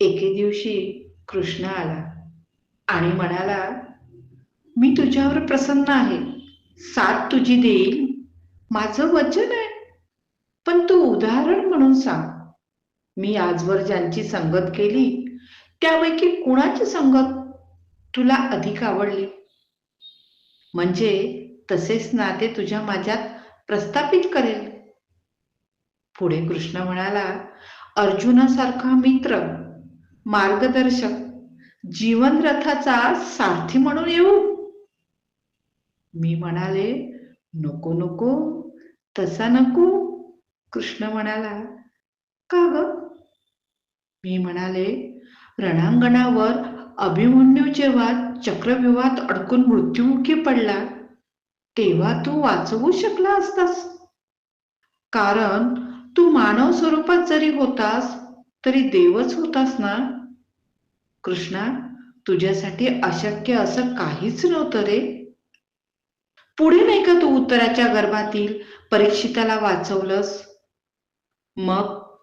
एके दिवशी कृष्ण आला आणि म्हणाला मी तुझ्यावर प्रसन्न आहे. साथ तुझी देईल. माझं वचन आहे. पण तू उदाहरण म्हणून सांग. मी आजवर ज्यांची संगत केली त्यापैकी कुणाची संगत तुला अधिक आवडली? म्हणजे तसेच नाते तुझ्या माझ्यात प्रस्थापित करेल. पुढे कृष्ण म्हणाला अर्जुनासारखा मित्र मार्गदर्शक. जीवन रथाचा सारथी म्हणून येऊ. मी म्हणाले नको नको. तसा नको. कृष्ण म्हणाला का ग? मी म्हणाले रणांगणावर अभिमन्यू जेव्हा चक्रव्यूहात अडकून मृत्युमुखी पडला तेव्हा तू वाचवू शकला असतास. कारण तू मानव स्वरूपात जरी होतास तरी देवच होतास ना? कृष्णा तुझ्यासाठी अशक्य असं काहीच नव्हतं रे. पुढे नाही का तू उत्तराच्या गर्भातील परीक्षिताला वाचवलंस? मग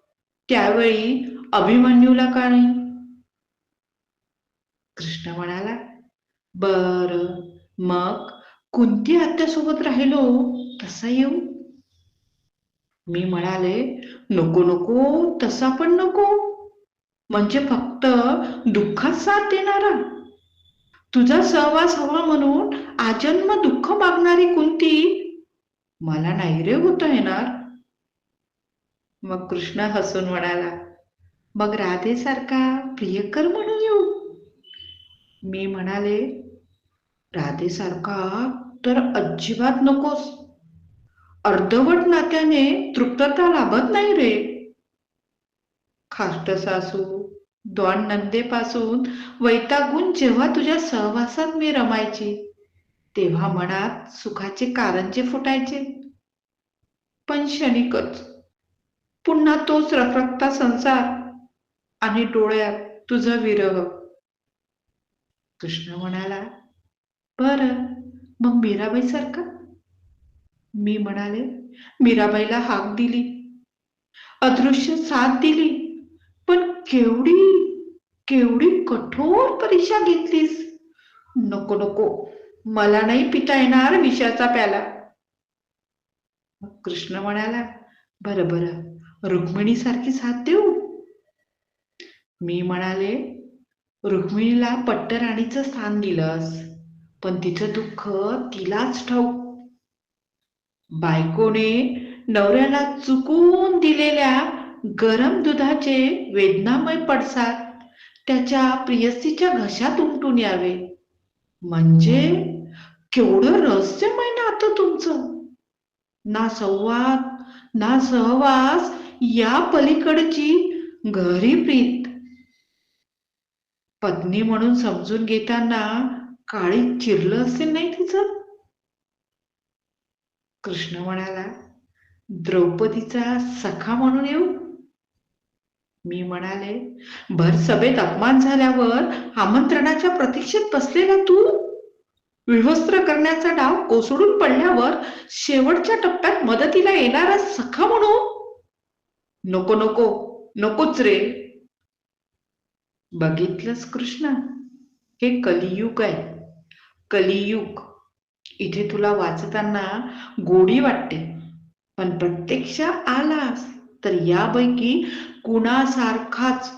त्यावेळी अभिमन्यूला का नाही? कृष्ण म्हणाला बर मग कोणती आत्यासोबत राहिलो? तसा येऊ? मी म्हणाले नको नको तसा पण नको. म्हणजे फक्त दुःखात साथ देणारा. तुझा सहवास हवा म्हणून आजन्म दुःख मागणारी कुंती मला नाही रे होता येणार. मग कृष्ण हसून म्हणाला मग राधेसारखा प्रियकर म्हणून येऊ. मी म्हणाले राधेसारखा तर अजिबात नकोस. अर्धवट नात्याने तृप्तता लाभत नाही रे. खाष्ट सासू दोन नंदेपासून वैतागून जेव्हा तुझ्या सहवासात मी रमायची तेव्हा मनात सुखाचे कारंजे फुटायचे. पण क्षणिकच. पुन्हा तोच रखरखता संसार आणि डोळ्यात तुझ विरह. कृष्ण म्हणाला बर मग मीराबाई सारखं मी म्हणाले मीराबाईला हाक दिली. अदृश्य साथ दिली. पण केवढी केवढी कठोर परीक्षा घेतलीस. नको नको. मला नाही पिता येणार विषाचा प्याला. कृष्ण म्हणाला बरं बरं. रुक्मिणी सारखी साथ देऊ. मी म्हणाले रुक्मिणीला पट्टराणीचं स्थान दिलंस. पण तिचं दुःख तिलाच ठाऊक. बायकोने नवऱ्याला चुकून दिलेल्या गरम दुधाचे वेदनामय पडसाद त्याच्या प्रियसीच्या घशात उमटून यावे. म्हणजे केवढं रहस्यमय नातं तुमचं? ना संवाद ना सहवास या पलीकडची घरी प्रीत. पत्नी म्हणून समजून घेताना काळी चिरलं असेल नाही तिचं? कृष्ण म्हणाला द्रौपदीचा सखा म्हणून येऊ? मी म्हणाले भर सभेत अपमान झाल्यावर आमंत्रणाच्या प्रतीक्षेत बसलेला तू? विवस्त्र करण्याचा डाव कोसळून पडल्यावर शेवटच्या टप्प्यात मदतीला येणारा सखा म्हणून नको नको नकोच रे. बघितलंस कृष्ण हे कलियुग आहे कलियुग. इथे तुला वाचताना गोडी वाटते. पण प्रत्यक्ष आलास तर यापैकी कुणासारखाच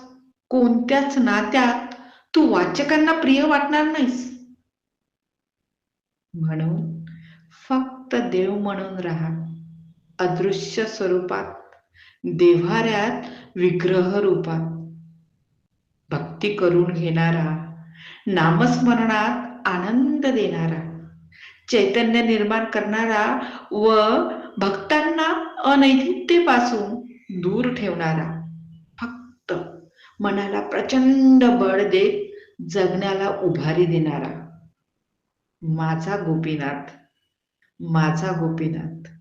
कोणत्याच नात्यात तू वाचकांना प्रिय वाटणार नाहीस. म्हणून फक्त देव म्हणून राहा. अदृश्य स्वरूपात देव्हाऱ्यात विग्रह रूपात. भक्ती करून घेणारा नामस्मरणात आनंद देणारा. चैतन्य निर्माण करणारा व भक्तांना अनैतिकतेपासून दूर ठेवणारा. फक्त मनाला प्रचंड बळ देत जगण्याला उभारी देणारा. माझा गोपीनाथ माझा गोपीनाथ.